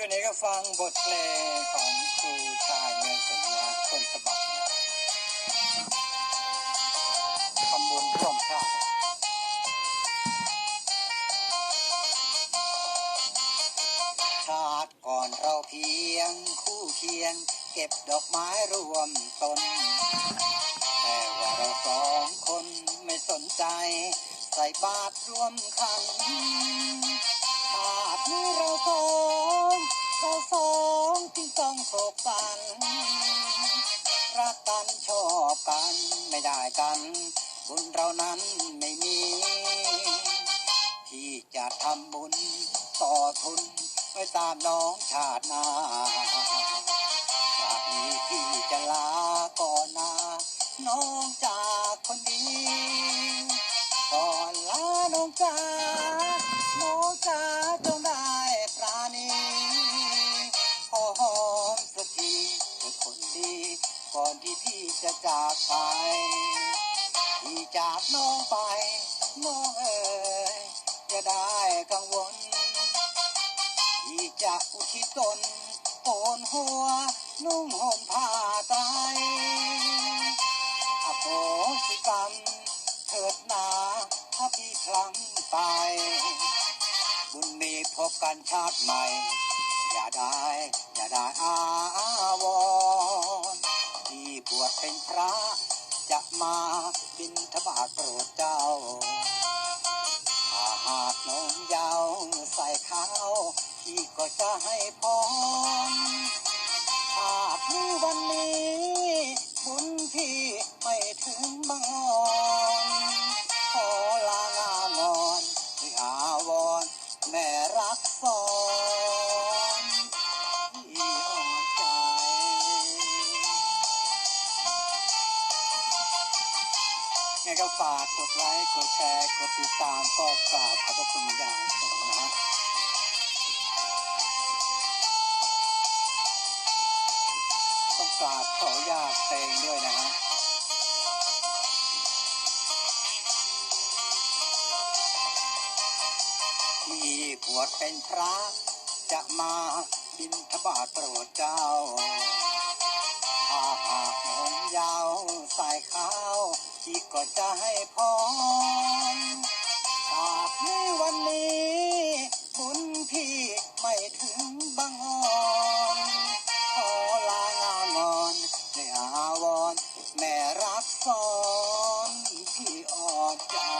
ช่วงนี้ก็ฟังบทเพลงของครูชายเมืองสิงห์นะต้นฉบับนะทำบุญร่วมชาติชาติก่อนเราเพียงคู่เคียง เก็บดอกไม้รวมต้น แต่ว่าเราสองคนไม่สนใจ ใส่บาตรรวมขันชาตินี้เราสอ งเราสองจึงต้องโศกสัน รักกันชอบกันไม่ได้กัน บุญเรานั้นไม่มีที่จะทำบุญต่อทุนไว้ตามน้องชาติหน้าชาตินี้พี่จะลาก่อนนาน้องจากคนดีก่อนลาน้องจาน้ ก่อนที่พี่จะจากไป พี่จากน้องไป น้องเอ๋ยจะได้กังวลที่จะอุทิศตนโกนหัว นุ่งห่มผ้าไตรอโหสิกรรมเถิดนาถ้าพี่พลั้งไป บุญมีพบกันชาติใหม่ อย่าได้ อย่าได้อา มาบินทบาทโปรดเจ้าถ้าหากนมยาวใส่ข้าวพี่ก็จะให้พรภาพนี้วันนี้บุญพี่ไม่ถึงบางอ่อนขอลางานอนที่อาวรณ์แม่รักสอน ไงก็ฝากกดไลค์ กดแชร์ กดติดตามก็กราบขอบพระคุณอย่างสูงนะฮะต้องกราบขออนุญาตเพลงด้วยนะฮะที่บวชเป็นพระจะมา บินทบาทโปรดเจ้าผ้าหากผมยาวสายขาวที่ก็จะให้พรตราบในวันนี้บุญพี่ไม่ถึงบางออนขอลางานอนในอาวรแม่รักสอนพี่อ่อนใจ